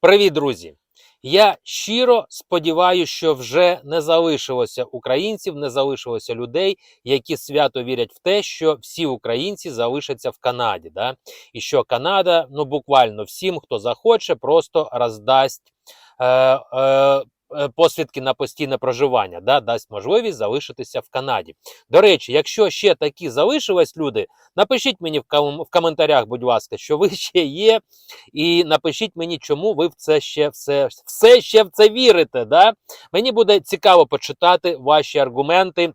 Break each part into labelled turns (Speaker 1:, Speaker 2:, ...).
Speaker 1: Привіт, друзі! Я щиро сподіваюся, що вже не залишилося українців, не залишилося людей, які свято вірять в те, що всі українці залишаться в Канаді. Да? І що Канада, ну буквально всім, хто захоче, просто роздасть е, е, посвідки на постійне проживання, да? дасть можливість залишитися в Канаді. До речі, якщо ще такі залишились люди, напишіть мені в, ком- в коментарях, будь ласка, що ви ще є. І напишіть мені, чому ви в це ще все, все ще в це вірите. Да? Мені буде цікаво почитати ваші аргументи.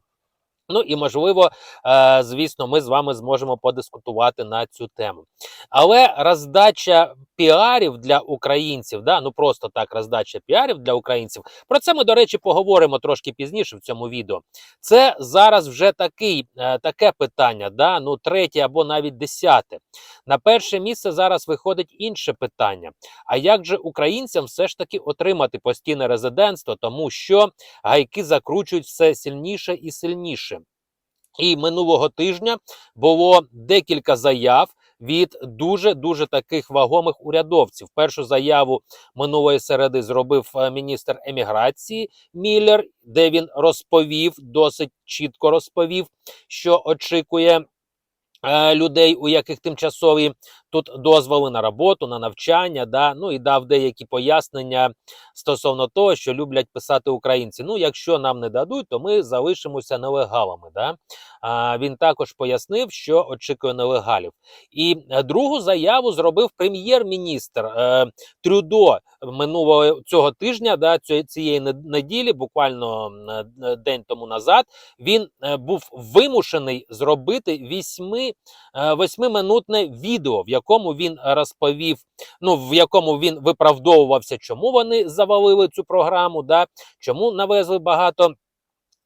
Speaker 1: Ну і можливо, е, звісно, ми з вами зможемо подискутувати на цю тему. Але роздача піарів для українців, да, ну просто так, роздача піарів для українців. Про це ми, до речі, поговоримо трошки пізніше в цьому відео. Це зараз вже такий, е, таке питання, да, ну третє або навіть десяте. На перше місце зараз виходить інше питання. А як же українцям все ж таки отримати постійне резидентство, тому що гайки закручують все сильніше і сильніше. І минулого тижня було декілька заяв від дуже дуже таких вагомих урядовців. Першу заяву минулої середи зробив е, міністр еміграції Міллер, де він розповів, досить чітко розповів, що очікує. е, Людей, у яких тимчасові тут дозволи на роботу, на навчання, да, ну і дав деякі пояснення стосовно того, що люблять писати українці. Ну, якщо нам не дадуть, то ми залишимося нелегалами. Да? А, він також пояснив, що очікує нелегалів. І е, другу заяву зробив прем'єр-міністр е, Трюдо минулого цього тижня, да, цієї, неділі, буквально е, день тому назад. Він е, був вимушений зробити вісьми, е, восьмиминутне відео, в якому він розповів, ну в якому він виправдовувався, чому вони завалили цю програму, да, чому навезли багато.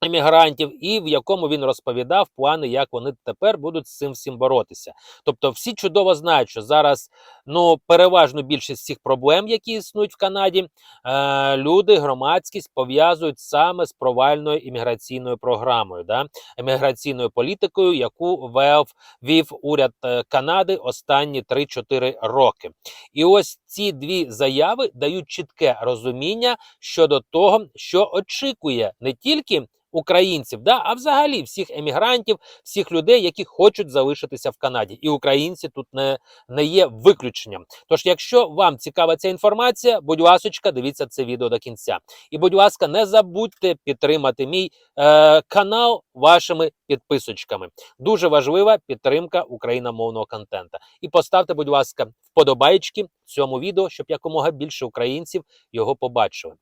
Speaker 1: Емігрантів, і в якому він розповідав плани, як вони тепер будуть з цим всім боротися. Тобто, всі чудово знають, що зараз ну переважну більшість цих проблем, які існують в Канаді, е, люди, громадськість пов'язують саме з провальною імміграційною програмою, да, еміграційною політикою, яку вев вів уряд е, Канади останні 3-4 роки. І ось ці дві заяви дають чітке розуміння щодо того, що очікує не тільки українців, да, а взагалі всіх емігрантів, всіх людей, які хочуть залишитися в Канаді. І українці тут не, не є виключенням. Тож, якщо вам цікава ця інформація, будь ласочка, дивіться це відео до кінця. І, будь ласка, не забудьте підтримати мій е, канал вашими підписочками. Дуже важлива підтримка україномовного контента. І поставте, будь ласка, вподобайки цьому відео, щоб якомога більше українців його побачили.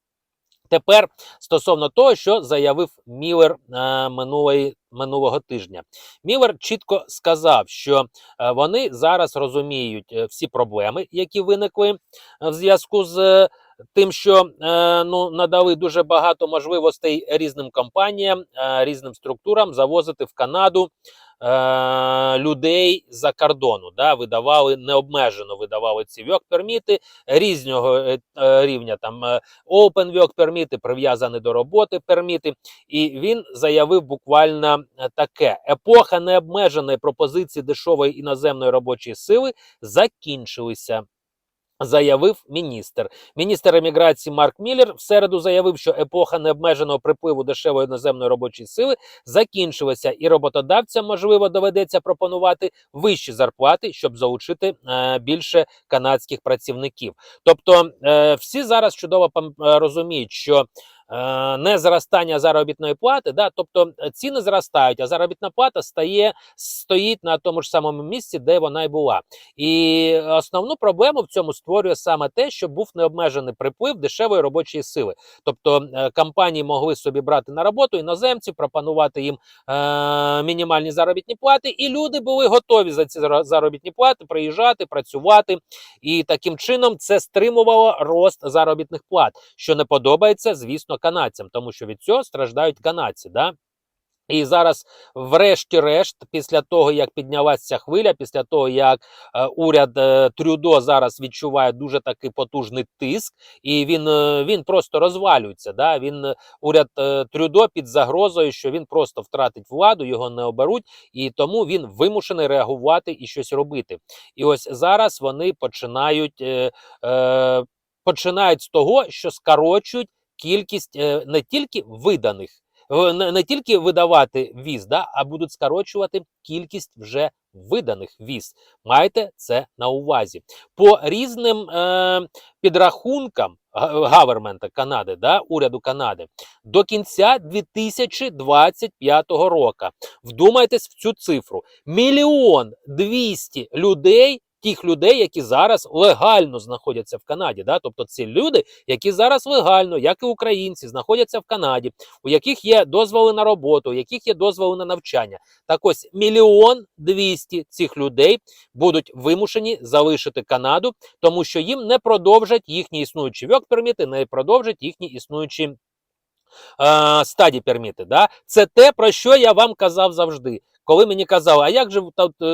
Speaker 1: Тепер стосовно того, що заявив Міллер е, минулої, минулого тижня, Міллер чітко сказав, що е, вони зараз розуміють е, всі проблеми, які виникли е, в зв'язку з тим, що е, ну надали дуже багато можливостей різним компаніям, е, різним структурам завозити в Канаду е, людей за кордону. Да, видавали необмежено видавали ці work перміти різного рівня. Там open work перміти, прив'язані до роботи перміти. І він заявив буквально таке: епоха необмеженої пропозиції дешевої іноземної робочої сили закінчилися. Заявив міністр. Міністр еміграції Марк Міллер в середу заявив, що епоха необмеженого припливу дешевої іноземної робочої сили закінчилася, і роботодавцям можливо доведеться пропонувати вищі зарплати, щоб залучити е, більше канадських працівників. Тобто, е, всі зараз чудово е, розуміють, що не зростання заробітної плати, да, тобто е, ціни зростають, а заробітна плата стає стоїть на тому ж самому місці, де вона й була. І основну проблему в цьому створює саме те, що був необмежений приплив дешевої робочої сили. Тобто е, компанії могли собі брати на роботу іноземців, пропонувати їм е, мінімальні заробітні плати, і люди були готові за ці заробітні плати приїжджати, працювати. І таким чином це стримувало рост заробітних плат, що не подобається, звісно, канадцям, тому що від цього страждають канадці. Да? І зараз, врешті-решт, після того, як піднялася хвиля, після того, як е, уряд е, Трюдо зараз відчуває дуже такий потужний тиск, і він, е, він просто розвалюється. Да? Він, е, уряд е, Трюдо під загрозою, що він просто втратить владу, його не оберуть, і тому він вимушений реагувати і щось робити. І ось зараз вони починають. Е, е, починають з того, що скорочують кількість е, не тільки виданих, е, не, тільки видавати віз, да, а будуть скорочувати кількість вже виданих віз. Майте це на увазі. По різним е, підрахункам гавермента Канади, да, уряду Канади, до кінця 2025 року. Вдумайтесь в цю цифру: мільйон двісті людей. Тих людей, які зараз легально знаходяться в Канаді, да? тобто ці люди, які зараз легально, як і українці, знаходяться в Канаді, у яких є дозволи на роботу, у яких є дозволи на навчання. Так ось мільйон двісті цих людей будуть вимушені залишити Канаду, тому що їм не продовжать їхні існуючі вьок-перміти, не продовжать їхні існуючі е, стаді перміти. Да? Це те, про що я вам казав завжди. Коли мені казали, а як же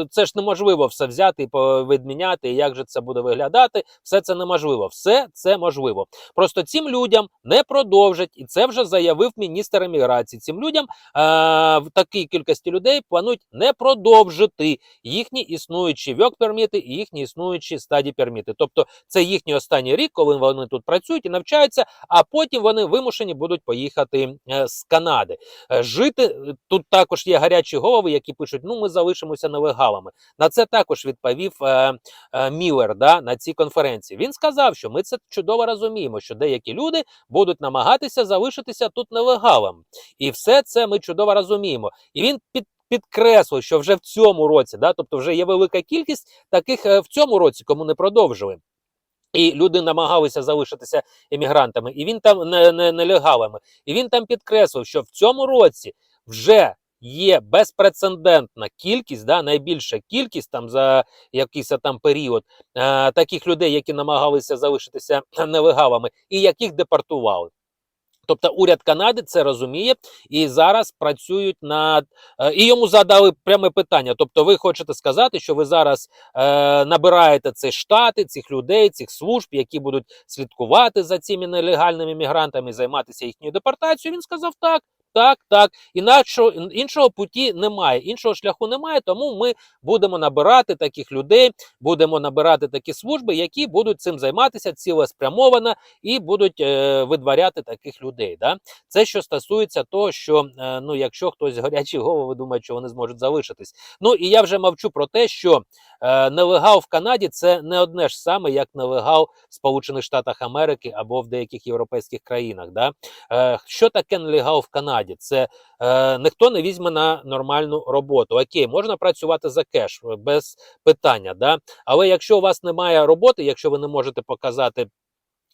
Speaker 1: це ж неможливо все взяти і відміняти, і як же це буде виглядати? Все це неможливо. Все це можливо. Просто цим людям не продовжать, і це вже заявив міністр еміграції. Цим людям е, в такій кількості людей планують не продовжити їхні існуючі вьок-перміти і їхні існуючі стадії перміти. Тобто це їхній останній рік, коли вони тут працюють і навчаються, а потім вони вимушені будуть поїхати е, з Канади. Е, Жити е, тут також є гарячі голови, які пишуть: ну ми залишимося нелегалами. На це також відповів е, е, Міллер да, на цій конференції. Він сказав, що ми це чудово розуміємо, що деякі люди будуть намагатися залишитися тут нелегалами. І все це ми чудово розуміємо. І він під. Підкреслив, що вже в цьому році, да, тобто вже є велика кількість таких е, в цьому році, кому не продовжили. І люди намагалися залишитися емігрантами, і він там не, не, нелегалами. І він там підкреслив, що в цьому році вже є безпрецедентна кількість, да, найбільша кількість там за якийсь там період е, таких людей, які намагалися залишитися нелегалами, і яких депортували. Тобто уряд Канади це розуміє і зараз працюють над е, і йому задали пряме питання. Тобто, ви хочете сказати, що ви зараз е, набираєте ці штати, цих людей, цих служб, які будуть слідкувати за цими нелегальними мігрантами, займатися їхньою депортацією. Він сказав так. Так, так, інакшого іншого путі немає, іншого шляху немає. Тому ми будемо набирати таких людей, будемо набирати такі служби, які будуть цим займатися цілеспрямовано і будуть е, видворяти таких людей. Да? Це що стосується того, що е, ну, якщо хтось гарячі голови думає, що вони зможуть залишитись. Ну і я вже мовчу про те, що е, нелегал в Канаді це не одне ж саме, як нелегал в Сполучених Штатах Америки або в деяких європейських країнах. Да? Е, що таке нелегал в Канаді? Це е, ніхто не візьме на нормальну роботу. Окей, можна працювати за кеш без питання. Да? Але якщо у вас немає роботи, якщо ви не можете показати.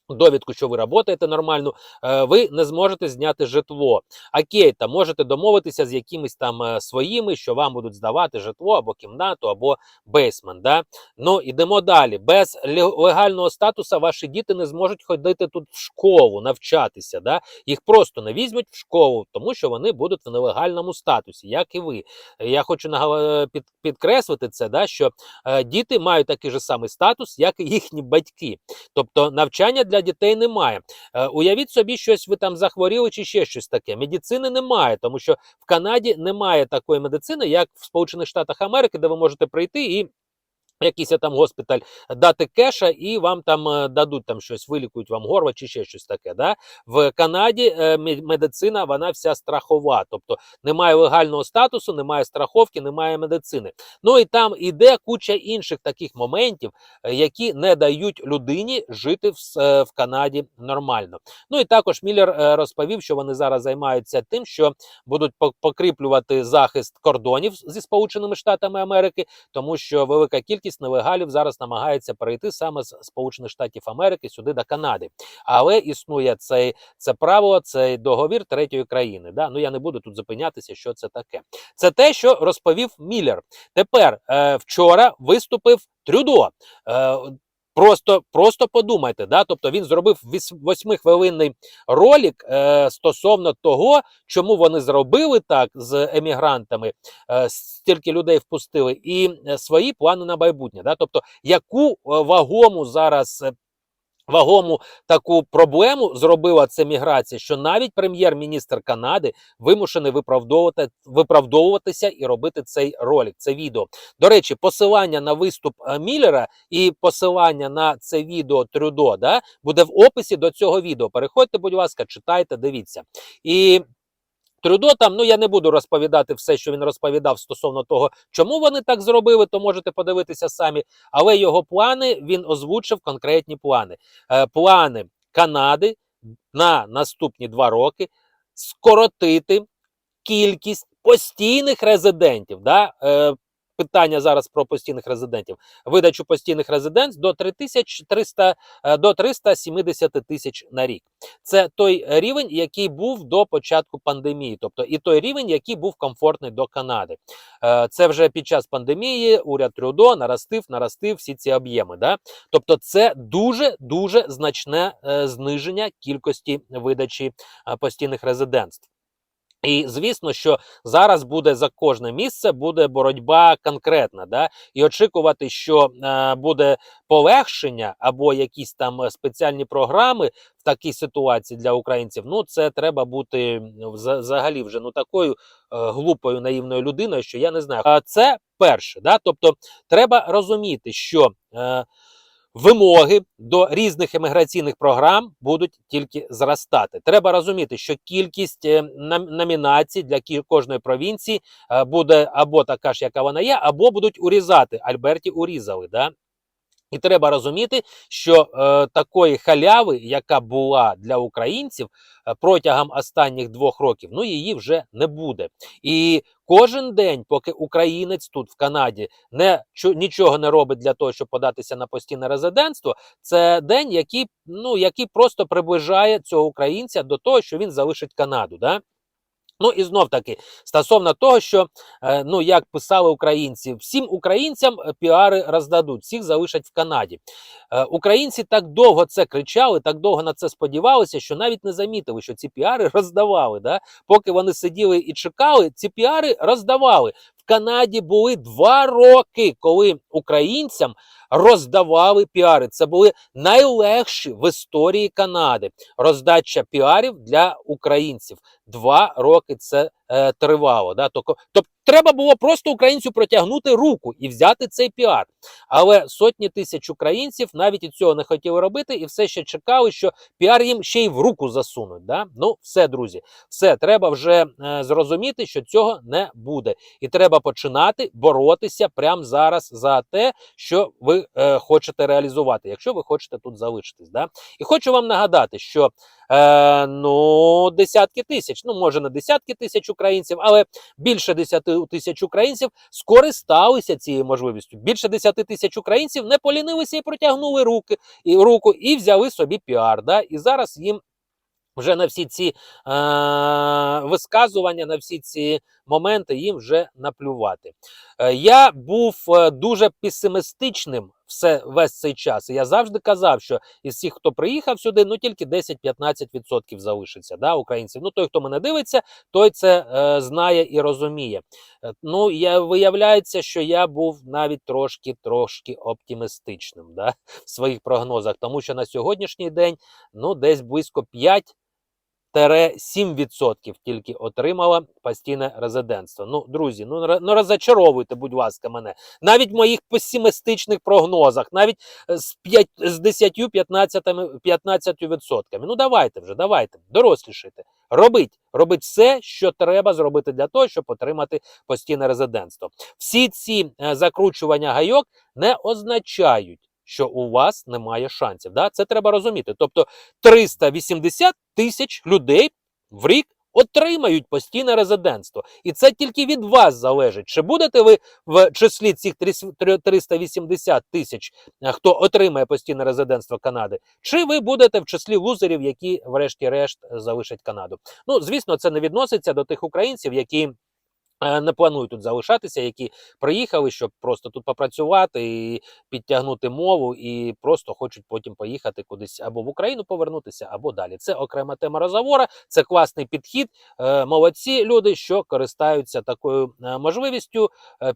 Speaker 1: Довідку, що ви працюєте нормально, е, ви не зможете зняти житло. Окей, там можете домовитися з якимись там е, своїми, що вам будуть здавати житло або кімнату, або бейсмент. Да? Ну ідемо далі. Без легального статусу ваші діти не зможуть ходити тут в школу, навчатися. Да? Їх просто не візьмуть в школу, тому що вони будуть в нелегальному статусі, як і ви. Я хочу нагала- під, підкреслити це, да, що е, діти мають такий же самий статус, як і їхні батьки. Тобто навчання для дітей немає. Е, уявіть собі, щось ви там захворіли чи ще щось таке. Медицини немає, тому що в Канаді немає такої медицини, як в Сполучених Штатах Америки, де ви можете прийти і. Якийсь там госпіталь дати кеша, і вам там е, дадуть там щось, вилікують вам горло чи ще щось таке. Да? В Канаді е, медицина вона вся страхова, тобто немає легального статусу, немає страховки, немає медицини. Ну і там іде куча інших таких моментів, е, які не дають людині жити в, в Канаді нормально. Ну і також Міллер розповів, що вони зараз займаються тим, що будуть покріплювати захист кордонів зі Сполученими Штатами Америки, тому що велика кількість нелегалів зараз намагається перейти саме з Сполучених Штатів Америки сюди до Канади. Але існує цей це правило, цей договір третьої країни. Да? Ну я не буду тут зупинятися, що це таке. Це те, що розповів Міллер. Тепер е, вчора виступив Трюдо. Е, Просто, просто подумайте, да? тобто він зробив восьмихвилинний ролик е, стосовно того, чому вони зробили так з емігрантами, е, стільки людей впустили, і е, свої плани на майбутнє. Да? Тобто, яку е, вагому зараз е, Вагому таку проблему зробила це міграція, що навіть прем'єр-міністр Канади вимушений виправдовувати виправдовуватися і робити цей ролик, це відео. До речі, посилання на виступ е, Міллера і посилання на це відео Трюдо да, буде в описі до цього відео. Переходьте, будь ласка, читайте, дивіться. І Трюдо там, ну я не буду розповідати все, що він розповідав стосовно того, чому вони так зробили, то можете подивитися самі. Але його плани він озвучив конкретні плани. Е, плани Канади на наступні два роки скоротити кількість постійних резидентів. Да? Е, питання зараз про постійних резидентів. Видачу постійних резидентів до 3300, е, до 370 тисяч на рік. Це той рівень, який був до початку пандемії, тобто і той рівень, який був комфортний до Канади. Е, Це вже під час пандемії уряд Трюдо наростив, наростив всі ці об'єми. Да? Тобто, це дуже дуже значне е, зниження кількості видачі постійних резидентств. І звісно, що зараз буде за кожне місце буде боротьба конкретна, да? і очікувати, що е, буде полегшення або якісь там спеціальні програми в такій ситуації для українців. Ну це треба бути взагалі вже ну такою е, глупою наївною людиною, що я не знаю. А це перше, да? тобто треба розуміти, що. Е, Вимоги до різних еміграційних програм будуть тільки зростати. Треба розуміти, що кількість е, номінацій для кожної провінції е, буде або така ж, яка вона є, або будуть урізати. Альберті урізали. Да? І треба розуміти, що е, такої халяви, яка була для українців е, протягом останніх двох років, ну її вже не буде. І кожен день, поки українець тут в Канаді не чо- нічого не робить для того, щоб податися на постійне резидентство, це день, який ну який просто приближає цього українця до того, що він залишить Канаду. Да? Ну і знов таки стосовно того, що е, ну як писали українці, всім українцям е, піари роздадуть, всіх залишать в Канаді. Е, Українці так довго це кричали, так довго на це сподівалися, що навіть не замітили, що ці піари роздавали. Да? Поки вони сиділи і чекали, ці піари роздавали. В Канаді були два роки, коли українцям роздавали піари. Це були найлегші в історії Канади. Роздача піарів для українців. Два роки це е, тривало. Да? Тобто, треба було просто українцю протягнути руку і взяти цей піар. Але сотні тисяч українців навіть і цього не хотіли робити, і все ще чекали, що піар їм ще й в руку засунуть. Да? Ну, все, друзі, все треба вже е, зрозуміти, що цього не буде, і треба починати боротися прямо зараз за те, що ви е, хочете реалізувати, якщо ви хочете тут залишитись. Да? І хочу вам нагадати, що е, ну, десятки тисяч, ну може не десятки тисяч українців, але більше 10 тисяч українців скористалися цією можливістю. Більше 10 тисяч українців не полінилися і протягнули руки і руку і взяли собі піар. Да? І зараз їм. Вже на всі ці е, висказування, на всі ці моменти їм вже наплювати. Е, я був е, дуже песимістичним все весь цей час. І я завжди казав, що із всіх, хто приїхав сюди, ну тільки 10-15% залишиться да, українців. Ну той, хто мене дивиться, той це е, знає і розуміє. Е, ну, я, виявляється, що я був навіть трошки трошки оптимістичним да, в своїх прогнозах, тому що на сьогоднішній день ну, десь близько 5 7% тільки отримала постійне резидентство. Ну, друзі, ну, ну розочаровуйте, будь ласка, мене. Навіть в моїх песимістичних прогнозах, навіть е, з, 5, з 10-15%. 15%. Ну давайте вже, давайте, дорослішайте. Робіть, робіть все, що треба зробити для того, щоб отримати постійне резидентство. Всі ці е, закручування гайок не означають, що у вас немає шансів. Да? Це треба розуміти. Тобто 380 тисяч людей в рік отримають постійне резидентство. І це тільки від вас залежить. Чи будете ви в числі цих 380 тисяч, е, хто отримає постійне резидентство Канади, чи ви будете в числі лузерів, які, врешті-решт, залишать Канаду? Ну, звісно, це не відноситься до тих українців, які. Е, не планують тут залишатися, які приїхали, щоб просто тут попрацювати і підтягнути мову, і просто хочуть потім поїхати кудись або в Україну повернутися, або далі. Це окрема тема розговора, це класний підхід. Е, Молодці люди, що користаються такою е, можливістю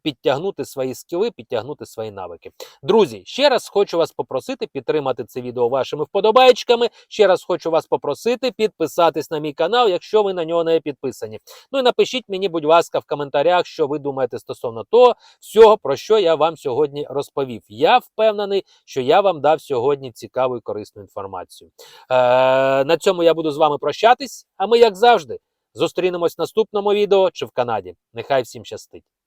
Speaker 1: підтягнути свої скіли, підтягнути свої навики. Друзі, ще раз хочу вас попросити підтримати це відео вашими вподобайчиками. Ще раз хочу вас попросити підписатись на мій канал, якщо ви на нього не підписані. Ну і напишіть мені, будь ласка, в коментарях, що ви думаєте стосовно того всього, про що я вам сьогодні розповів. Я впевнений, що я вам дав сьогодні цікаву і корисну інформацію. Е, на цьому я буду з вами прощатись. А ми, як завжди, зустрінемось в наступному відео чи в Канаді. Нехай всім щастить!